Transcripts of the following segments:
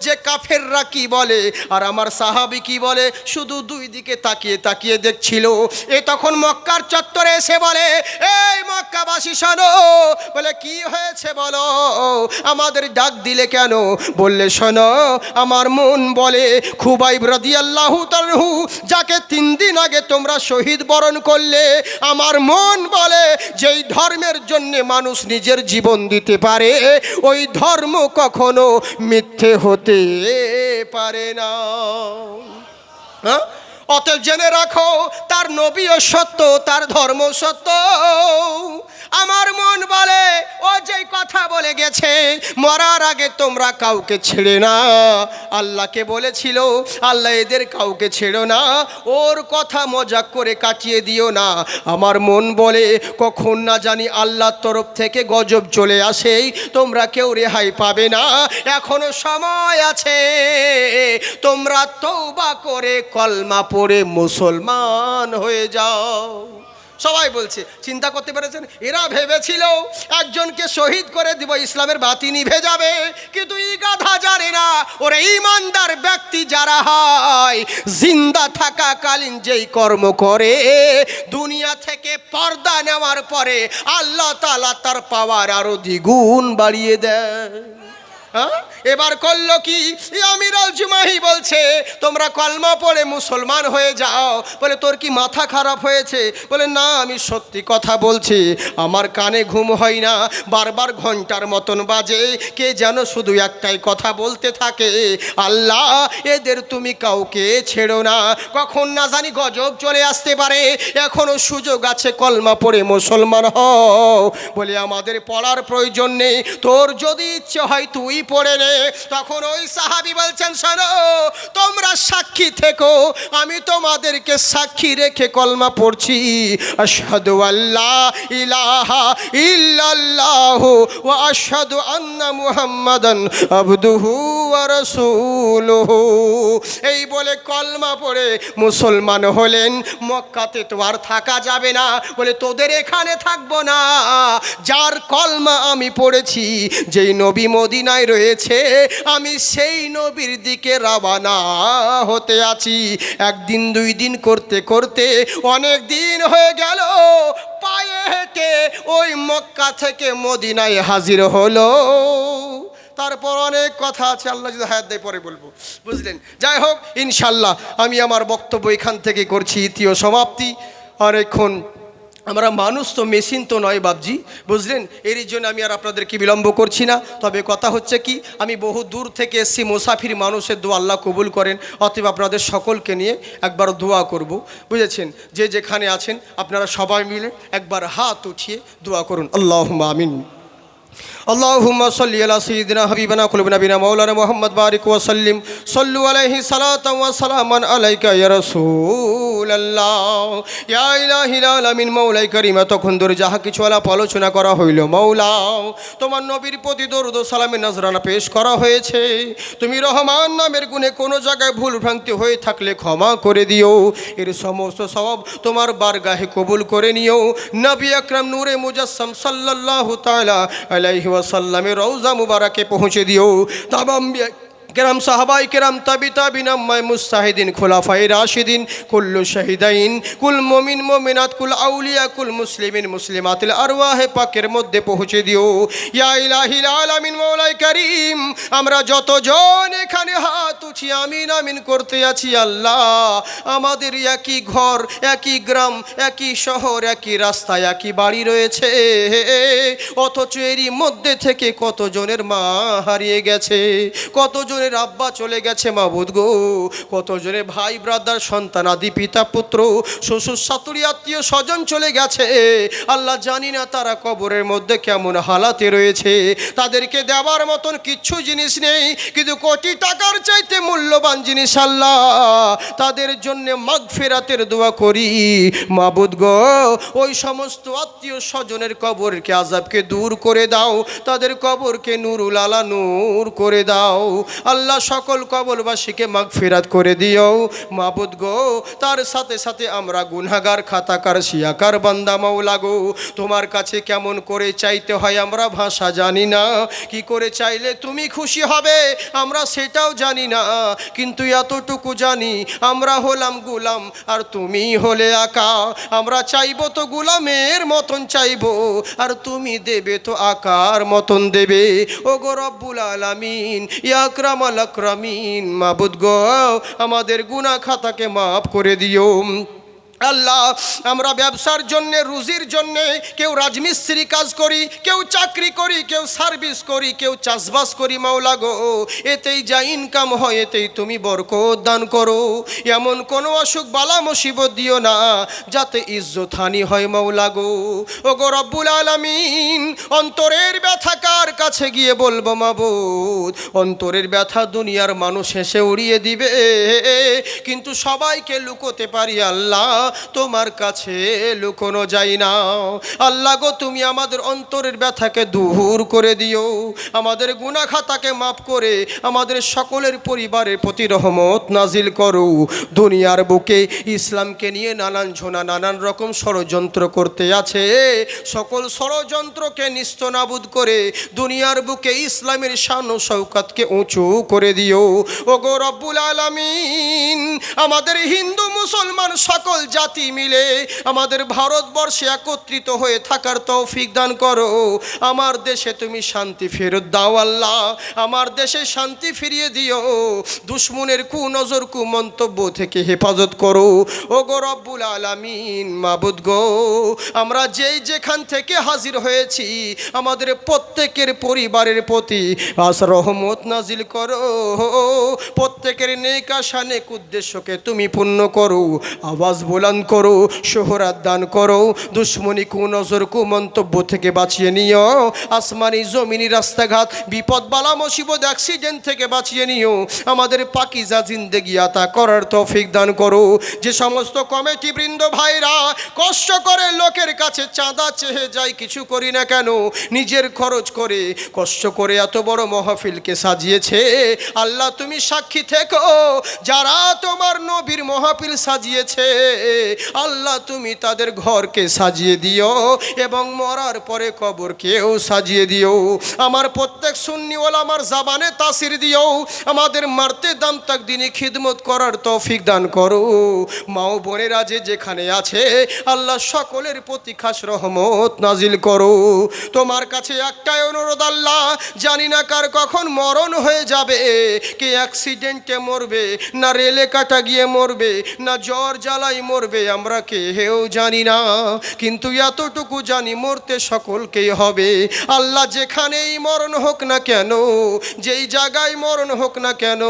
যে কাফেররা কি বলে? আর আমার সাহাবি কি বলে? শুধু দুই দিকে তাকিয়ে তাকিয়ে দেখছিল। এ তখন মক্কার চত্বরে এসে বলে, এই মক্কাবাসী, শোনো। বলে, কি হয়েছে বলো? আমাদের ডাক দিলে কেন? বললে, শোনো, আমার মন বলে খুবাই ব্রদি আল্লাহ তালহু যাকে তিন দিন আগে তোমরা শহীদ বরণ করলে, আমার মন বলে, যেই ধর্মের জন্য মানুষ নিজের জীবন দিতে পারে, ওই ধর্ম কখনো মিথ্যে হতে পারে না। হ্যাঁ? অতএব জেনে রাখো তার নবীও সত্য তার ধর্ম সত্য। আমার মন বলে, ও যেই কথা বলে গেছে, মরার আগে তোমরা কাউকে ছেড়ে না। আল্লাহকে বলেছিল, আল্লাহ এদের কাউকে ছেড়ো না, ওর কথা মজাক করে কাটিয়ে দিও না। আমার মন বলে, কখন না জানি আল্লাহর তরফ থেকে গজব চলে আসেই তোমরা কেউ রেহাই পাবে না। এখনও সময় আছে, তোমরা তৌবা করে কলমা পড়ে মুসলমান হয়ে যাও। সবাই বলছে, চিন্তা করতে পেরেছেন? এরা ভেবেছিল একজনকে শহীদ করে দিব, ইসলামের বাতি নিভে যাবে কিন্তু ই গাধা জানে না, ওরা ইমানদার ব্যক্তি যারা হয়, জিন্দা থাকাকালীন যেই কর্ম করে, দুনিয়া থেকে পর্দা নেওয়ার পরে আল্লাহ তালা তার পাওয়ার আরও দ্বিগুণ বাড়িয়ে দেয়। হ্যাঁ? এবার করল কি? এই আমিরাল জুমাহি বলছে, তোমরা কলমা পড়ে মুসলমান হয়ে যাও। বলে, তোর কি মাথা খারাপ হয়েছে? বলে, না, আমি সত্যি কথা বলছি, আমার কানে ঘুম হয় না, বারবার ঘণ্টার মতন বাজে, কে যেন শুধু একটাই কথা বলতে থাকে, আল্লাহ, এদের তুমি কাউকে ছেড়ো না। কখন না জানি গজব চলে আসতে পারে, এখনও সুযোগ আছে কলমা পড়ে মুসলমান হও। বলে, আমাদের পড়ার প্রয়োজন নেই, তোর যদি ইচ্ছে হয় তুই পড়ে নে। তখন ওই সাহাবি বলছেন, শোনো, তোমরা সাক্ষী থেকো, আমি তোমাদেরকে সাক্ষী রেখে কলমা পড়ছি। আশহাদু আল্লাহ ইলাহা ইল্লাল্লাহু ওয়া আশহাদু আন্না মুহাম্মাদান আবদুহু এই বলে কলমা পড়ে মুসলমান হলেন, মক্কাতে তো আর থাকা যাবে না। বলে, তোদের এখানে থাকব না। যার কলমা আমি পড়েছি, যেই নবী মদিনায় রয়েছে, আমি সেই নবীর দিকে রাবানা হতে আছি। একদিন, দুই দিন করতে করতে অনেক দিন হয়ে গেল। পায়ে হেঁটে ওই মক্কা থেকে মদিনায় হাজির হলো। তারপর অনেক কথা আছে, আল্লাহ যদি হায়াত দেয় পরে বলব। বুঝলেন? যাই হোক ইনশাল্লাহ আমি আমার বক্তব্য এখান থেকে করছি ইতীয় সমাপ্তি। আর এখন, আমরা মানুষ তো, মেশিন তো নয় বাবজি বুঝলেন? এরই জন্য আমি আর আপনাদেরকে বিলম্ব করছি না। তবে কথা হচ্ছে কি, আমি বহু দূর থেকে এসছি, মুসাফির মানুষের দোয়া আল্লাহ কবুল করেন। অতএব আপনাদের সকলকে নিয়ে একবার দোয়া করব, বুঝেছেন? যে যেখানে আছেন, আপনারা সবাই মিলে একবার হাত উঠিয়ে দোয়া করুন। আল্লাহ আমিন। اللهم صل على سيدنا حبيبنا قلوب نبينا مولانا محمد بارك وسلم صلوا عليه صلاة وسلاما عليك يا رسول الله يا إله العالمين مولاي كريم তখন ধরে যাহা কিছু আলাপ আলোচনা করা হইল মৌলা তোমার নবীর প্রতি দরুদ সালামে নজরানা পেশ করা হয়েছে তুমি রহমান নামের গুণে কোনো জায়গায় ভুল ভ্রান্তি হয়ে থাকলে ক্ষমা করে দিও এর সমস্ত সব তোমার বারগাহে কবুল করে নিও নবী আকরাম নূরে মুজাসম সাল্লাহ তালা আলাইহি ওয়াসাল্লামের রওজা মুবারাকে পৌঁছে দিও। তামাম কেরাম সাহাবাই কেরাম তাবি তাবিনাম্মায় মুস্তাহিদিন খোলাফাই রাশিদিন, কুল্লু শাহিদাইন, কুল মমিন মমিনাত, কুল আউলিয়া, কুল মুসলিমিন মুসলিমাতিল আরওয়াহে পাকের মধ্যে পৌঁছে দিও। ইয়া ইলাহিল আলামিন মৌলাই করিম, আমরা যতজন এখানে হাত উঠি, আমিন আমিন করতে আছি আল্লাহ। আমাদের একই ঘর, একই গ্রাম, একই শহর, একই রাস্তা একই বাড়ি রয়েছে। অথচ এরই মধ্যে থেকে কতজনের মা হারিয়ে গেছে, কতজনের আব্বা চলে গেছে মা গো। কতজনের ভাই ব্রাদার সন্তান, আদি, পিতা, পুত্র, শ্বশুর শাতুরি আত্মীয়, স্বজন চলে গেছে। আল্লাহ জানি না তারা কবরের মধ্যে কেমন হালাতে রয়েছে। তাদেরকে দেওয়ার মতন কিচ্ছু জিনিস নেই, কিন্তু কোটি টাকার চাইতে মূল্যবান জিনিস আল্লাহ। তাদের জন্য মাগফিরাতের দোয়া করি। মাবুদ গো, ওই সমস্ত আত্মীয় স্বজনের কবরকে আজাবকে দূর করে দাও। তাদের কবরকে নুরুল আলা, নূর করে দাও। আল্লাহ সকল কবরবাসীকে মাগফিরাত করে দিও। মাবুদ গো, তার সাথে সাথে আমরা গুনাগার খাতাকার, শিয়াকার বান্দা মাওলা গো। তোমার কাছে কেমন করে চাইতে হয় আমরা ভাষা জানি না। কি করে চাইলে তুমি খুশি হবে আমরা সেটাও জানি না। কিন্তু এতটুকু জানি, আমরা হলাম গুলাম আর তুমি হলে আকা আমরা চাইব তো গুলামের মতন চাইব, আর তুমি দেবে তো আকার মতন দেবে। ও গো রব্বুল আলামিন ইয়াকরাম আকরামিন মাবুদ গো আমাদের গুনা খাতাকে মাফ করে দিও। আল্লাহ, আমরা ব্যবসার জন্য, রুজির জন্য কেউ রাজমিস্ত্রি কাজ করি, কেউ চাকরি করি, কেউ সার্ভিস করি, কেউ চাষবাস করি মাওলা গো। এতেই যা ইনকাম হয়, এতেই তুমি বরকত দান করো। এমন কোনো অসুখ বালা মুসিবত দিও না, যাতে ইজ্জত হানি হয় মাওলা গো। ও গো রব্বুল আলামিন, অন্তরের ব্যথা কার কাছে গিয়ে বলব মাবুদ? অন্তরের ব্যথা দুনিয়ার মানুষ হেসে উড়িয়ে দিবে, কিন্তু সবাইকে লুকোতে পারি আল্লাহ। তোমার কাছে লুকোনো যায় না। আল্লাহ গো, তুমি আমাদের অন্তরের ব্যথাকে দূর করে দিও। আমাদের গুনা খাতাকে মাফ করে আমাদের সকলের পরিবারের প্রতি রহমত নাজিল করো। দুনিয়ার বুকে ইসলামকে নিয়ে নানান ঝোনা, নানান রকম ষড়যন্ত্র করতে আছে। সকল ষড়যন্ত্রকে নিস্তনাবুদ করে দুনিয়ার বুকে ইসলামের শান ও শৌকাতকে উঁচু করে দিও। ও গো রব্বুল আলামিন, আমাদের হিন্দু মুসলমান সকল জাতি মিলে আমাদের ভারতবর্ষে একত্রিত হয়ে থাকার তৌফিক দান করো। আমার দেশে তুমি শান্তি ফেরত দাও আল্লাহ। আমার দেশে শান্তি ফিরিয়ে দিও। দুশ্মনের কু নজর কু মন্তব্য থেকে হেফাজত করো। ও গো রব্বুল আলামিন, মাবুদ গো। আমরা যেই যেখান থেকে হাজির হয়েছি, আমাদের প্রত্যেকের পরিবারের প্রতি আস রহমত নাজিল করো। প্রত্যেকের নেক আশা, নেক উদ্দেশ্যকে তুমি পূর্ণ করো। আওয়াজ বুলান করো শোহরাত দান করো, দুশ্মনী কু নজর কু মন্তব্য থেকে বাঁচিয়ে নিও, আসমানি জমিনি রাস্তাঘাট, বিপদ বালা মুসিবত অ্যাক্সিডেন্ট থেকে বাঁচিয়ে নিও, আমাদের পাকিজা জিন্দেগি আতা করার তৌফিক দান করো। যে সমস্ত কমিটি বৃন্দ ভাইরা কষ্ট করে লোকের কাছে চাঁদা চেহে যায়, কিছু করি না কেন, নিজের খরচ করে কষ্ট করে এত বড় মহফিলকে সাজিয়েছে। আল্লাহ, তুমি সাক্ষী থেকো, যারা তোমার নবীর মহফিল সাজিয়েছে। আল্লাহ, তুমি তাদের ঘরকে সাজিয়ে দিও এবং মরার পরে কবরকেও সাজিয়ে দিও। আমার প্রত্যেক সুন্নিওয়ালা আমার জাবানে তাসির দিও। আমাদের মারতে দাম তাক দিনই খিদমত করার তৌফিক দান করো। মাও বোনেরা যে যেখানে আছে, আল্লাহ সকলের প্রতি খাস রহমত নাজিল করো। তোমার কাছে একটাই অনুরোধ, আল্লাহ, জানি না কার কখন মরণ হয়ে যাবে, কে অ্যাক্সিডেন্টে মরবে, না রেলে কাটা গিয়ে মরবে, না জ্বর জ্বালাই মরবে। আমরা কেউ জানি না। কিন্তু এতটুকু জানি মরতে সকলকেই হবে। আল্লাহ যেখানেই মরণ হোক না কেন, যেই জায়গায় মরণ হোক না কেন,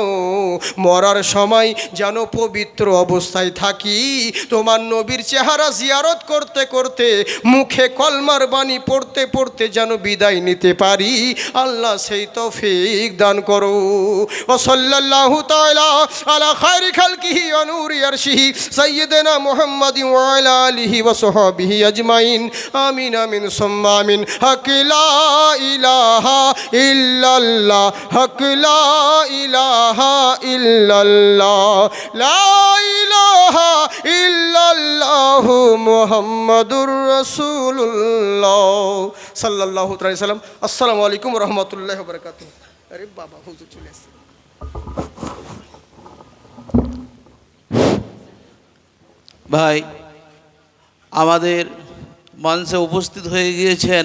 মরার সময় যেন পবিত্র অবস্থায় থাকি। তোমার নবীর চেহারা জিয়ারত করতে করতে, মুখে কলমার বাণী পড়তে পড়তে যেন বিদায় নিতে পারি। আল্লাহ সেই তৌফিক দান করো। ও সাল্লাল্লাহু তাআলা আলা খায়রি খালকিহি ওয়া নূরি আরশিহি সাইয়্যিদিনা মুহাম্মাদিন ওয়া আলা আলিহি ওয়া সাহবিহি আজমাইন। আমিন আমিন, সুম্মা, আমিন। হক লা ইলাহা ইল্লাল্লাহ। হক লা ইলাহা ইল্লাল্লাহ। লা ইলাহা ইল্লাল্লাহু মুহাম্মাদুর রাসূলুল্লাহ। সাল্লাল্লাহু তাআলা সাল্লাম। আসসালামু আলাইকুম ওয়া রাহমাতুল্লাহি ওয়া বারাকাতুহু। আরে বাবা, হুজুর চলে আসছে। ভাই আমাদের মঞ্চে উপস্থিত হয়ে গিয়েছেন